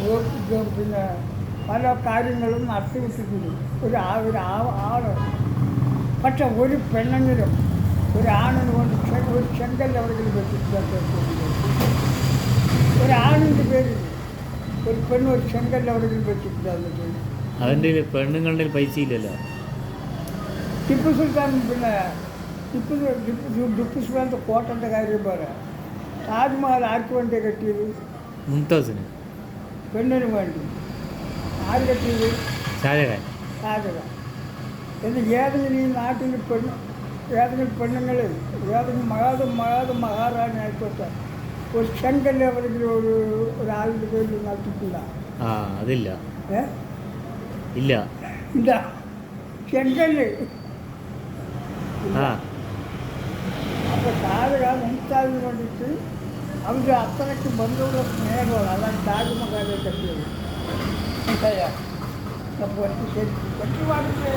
Go- പിന്നെ പല കാര്യങ്ങളും നടത്തിവിട്ടിട്ടുണ്ട് ഒരു ആ ഒരു ആ- ആൾ. പക്ഷെ ഒരു പെണ്ണെങ്കിലും ഒരാണിന് കൊണ്ട് ഒരു ചെങ്കൽ എവിടെയെങ്കിലും വെച്ചിട്ട് ഒരാണിന്റെ പേരിൽ ഒരു പെണ്ണ് ഒരു ചെങ്കൽ എവിടെയെങ്കിലും വെച്ചിട്ടില്ല കയ്യിൽ പെണ്ണുങ്ങളുടെ പൈസ ഇല്ലല്ലോ. ടിപ്പു സുൽത്താൻ പിന്നെ ടിപ്പു ടിപ്പു ടിപ്പു സുൽത്താന്റെ കോട്ടന്റെ കാര്യം പറയാം താജ്മഹൽ ആർക്ക് വേണ്ടിയാണ് കെട്ടിയത്? മുംതാസിന്. പെണ്ണിന് വേണ്ടി. ആര് കെട്ടിയത് ഷാജഹാൻ ഷാജഹാൻ എന്ന് ഏതെങ്കിലും ഈ നാട്ടിൽ പെണ്ണ് ഏതെങ്കിലും പെണ്ണുങ്ങൾ ഏതെങ്കിലും മഹാത് മഹാത് മഹാറാണി ആയിക്കോട്ടെ ഒരു ശങ്കല്ല എവിടെയെങ്കിലും ഒരു ഒരാളുടെ പേരിൽ നടത്തിയിട്ടില്ല ആ അതില്ല. ഏ? ഇല്ല. ഇല്ല. ശങ്കൽ ആ. അപ്പോൾ ഷാജഹാൻ വേണ്ടിയിട്ട് ನಮಗೆ ಹತ್ತಿರಕ್ಕೆ ಬಂದವರು ಮೇಗಳು ಅಲ್ಲ ತಾಜ್ ಮಗಾಲೇ ಕಟ್ಟಿದ್ರು ಅಂತ ತಪ್ಪು ವರ್ಷ ಸೇರಿ ಕಟ್ಟಿ ಮಾಡಿದ್ರೆ